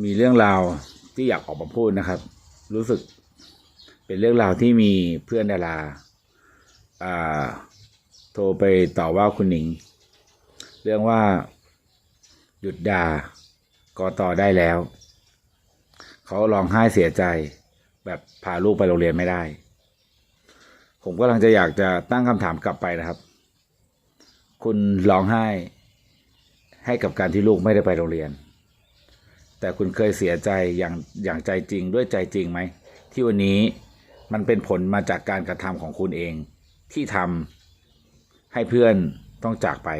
มีเรื่องราวที่อยากออกมาพูดนะครับ รู้สึกเป็นเรื่องราวที่มีเพื่อนดาราอ่าโทรไปต่อว่าคุณหนิง เรื่องว่าหยุดด่ากอต่อได้แล้ว เขาร้องไห้เสียใจ แบบพาลูกไปโรงเรียนไม่ได้ ผมก็กำลังจะอยากจะตั้งคำถามกลับไปนะครับ คุณร้องไห้ให้กับการที่ลูกไม่ได้ไปโรงเรียน แต่คุณเคยเสียใจอย่างอย่างใจจริงด้วยใจจริงไหม ที่วันนี้มันเป็นผลมาจากการกระทำของคุณเอง ที่ทำให้เพื่อนต้องจากไป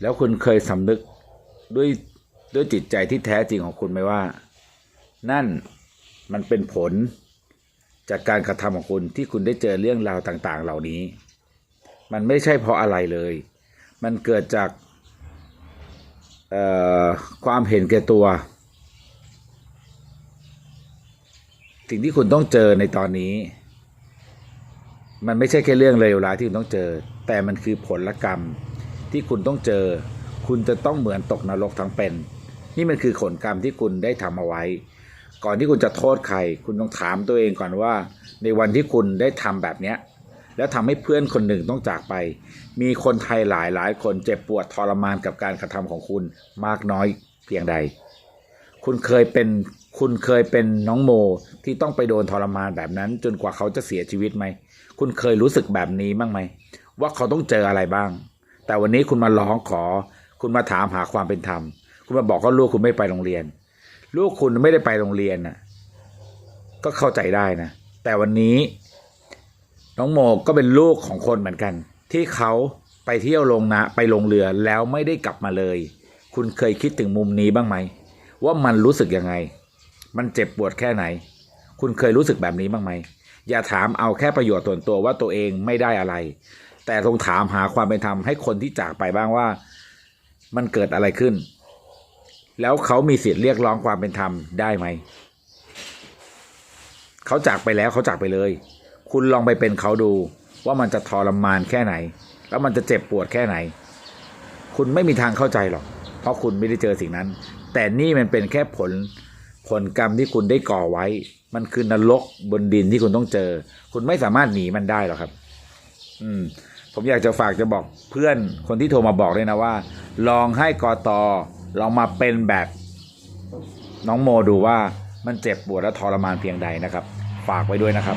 แล้วคุณเคยสำนึกด้วยด้วยจิตใจที่แท้จริงของคุณไหมว่า นั่นมันเป็นผลจากการกระทำของคุณที่คุณได้เจอเรื่องราวต่าง ๆ เหล่านี้ มันไม่ใช่เพราะอะไรเลย มันเกิดจาก ความเห็นแก่ตัว สิ่งที่คุณต้องเจอในตอนนี้ มันไม่ใช่แค่เรื่องเลวร้ายที่คุณต้องเจอ แต่มันคือผลกรรมที่คุณต้องเจอ คุณจะต้องเหมือนตกนรกทั้งเป็น นี่มันคือผลกรรมที่คุณได้ทำเอาไว้ ก่อนที่คุณจะโทษใคร คุณต้องถามตัวเองก่อนว่า ในวันที่คุณได้ทำแบบเนี้ย แล้วทำให้เพื่อนคนหนึ่งต้องจากไป มีคนไทยหลายหลายคนเจ็บปวดทรมานกับการกระทำของคุณมากน้อยเพียงใด คุณเคยเป็นคุณเคยเป็นน้องโมที่ต้องไปโดนทรมานแบบนั้น จนกว่าเขาจะเสียชีวิตไหม คุณเคยรู้สึกแบบนี้บ้างไหม ว่าเขาต้องเจออะไรบ้าง แต่วันนี้คุณมาร้องขอ คุณมาถามหาความเป็นธรรม คุณมาบอกว่าลูกคุณไม่ไปโรงเรียน ลูกคุณไม่ได้ไปโรงเรียนน่ะ ก็เข้าใจได้นะ แต่วันนี้ น้องโมก็เป็นลูกของคนเหมือนกัน ที่เขาไปเที่ยวลงนะไปลงเรือแล้วไม่ได้กลับมาเลย คุณเคยคิดถึงมุมนี้บ้างไหม ว่ามันรู้สึกยังไง มันเจ็บปวดแค่ไหน คุณเคยรู้สึกแบบนี้บ้างไหม อย่าถามเอาแค่ประโยชน์ส่วนตัวว่าตัวเองไม่ได้อะไร แต่ต้องถามหาความเป็นธรรมให้คนที่จากไปบ้างว่า มันเกิดอะไรขึ้น แล้วเขามีสิทธิ์เรียกร้องความเป็นธรรมได้ไหม เขาจากไปแล้วเขาจากไปเลย คุณลองไปเป็นเขาดูว่ามันจะทรมานแค่ไหน แล้วมันจะเจ็บปวดแค่ไหน คุณไม่มีทางเข้าใจหรอก เพราะคุณไม่ได้เจอสิ่งนั้น แต่นี่มันเป็นแค่ผลผลกรรมที่คุณได้ก่อไว้ มันคือนรกบนดินที่คุณต้องเจอ คุณไม่สามารถหนีมันได้หรอกครับ อืม ผมอยากจะฝากจะบอกเพื่อนคนที่โทรมาบอกเลยนะว่า ลองให้กอตอลองมาเป็นแบบ น้องโมดูว่ามันเจ็บปวดและทรมานเพียงใดนะครับ ฝากไว้ด้วยนะครับ